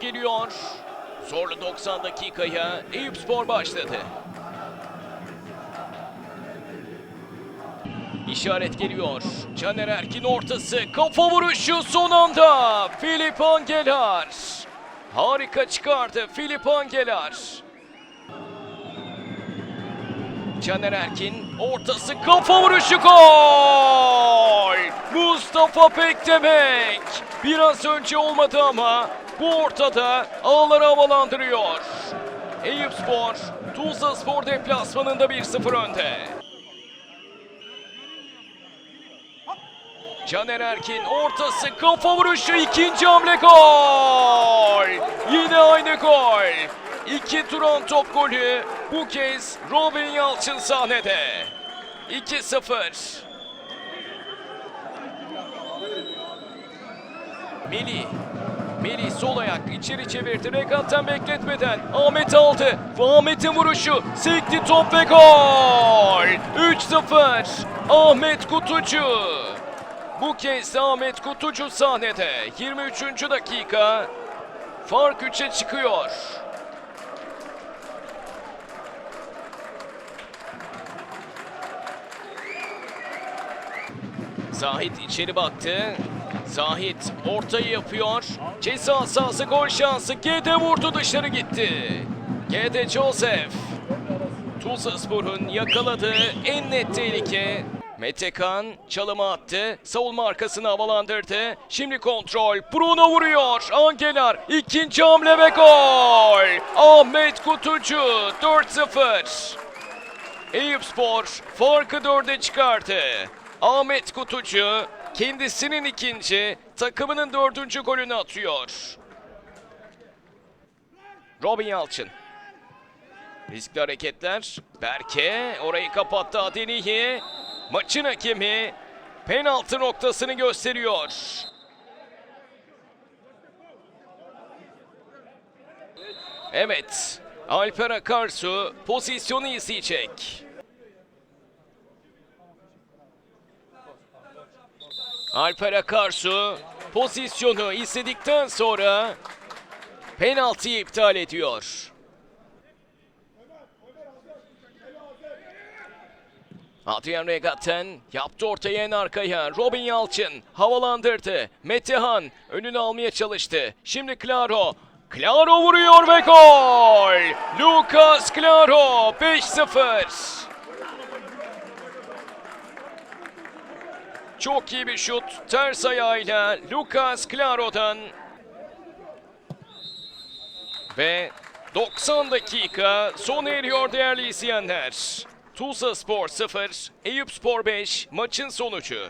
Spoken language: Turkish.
geliyor. Zorlu 90 dakikaya Eyüp Spor başladı. İşaret geliyor. Caner Erkin ortası. Kafa vuruşu son anda. Filip Angelar. Harika çıkardı Filip Angelar. Caner Erkin ortası kafa vuruşu gol! Mustafa Pekdemek. Biraz önce olmadı ama bu ortada ağları havalandırıyor. Eyüp Spor, Tuzla Spor deplasmanında 1-0 önde. Caner Erkin ortası kafa vuruşu ikinci hamle gol. Yine aynı gol. İki Turan top golü bu kez Robin Yalçın sahnede. 2-0. Melih. Melih sol ayak içeri çevirdi. Rekattan bekletmeden Ahmet aldı. Ve Ahmet'in vuruşu. Sekti top ve gol. 3-0. Ahmet Kutucu. Bu kez Ahmet Kutucu sahnede. 23. dakika. Fark 3'e çıkıyor. Zahit içeri baktı. Zahit ortayı yapıyor. Ceza sahası gol şansı. Gede vurdu dışarı gitti. Gede Joseph. Tuzla Spor'un yakaladığı en net tehlike. Metekan çalıma attı. Savunma arkasını havalandırdı. Şimdi kontrol. Bruno vuruyor. Angelar ikinci hamle ve gol. Ahmet Kutucu 4-0. Eyüp Spor farkı dörde çıkardı. Ahmet Kutucu kendisinin ikinci, takımının dördüncü golünü atıyor. Robin Yalçın. Riskli hareketler. Berke orayı kapattı Adeniyi. Maçın hakemi penaltı noktasını gösteriyor. Evet. Alper Akarsu pozisyonu izleyecek. Alper Akarsu pozisyonu izledikten sonra penaltıyı iptal ediyor. Adrian Regatten yaptı ortaya en arkaya. Robin Yalçın havalandırdı. Metehan önünü almaya çalıştı. Şimdi Claro. Claro vuruyor ve gol! Lucas Claro 5-0. Çok iyi bir şut. Ters ayağıyla Lucas Claro'dan. Ve 90 dakika sona eriyor değerli izleyenler. Tuzla Spor 0, Eyüp Spor 5 maçın sonucu.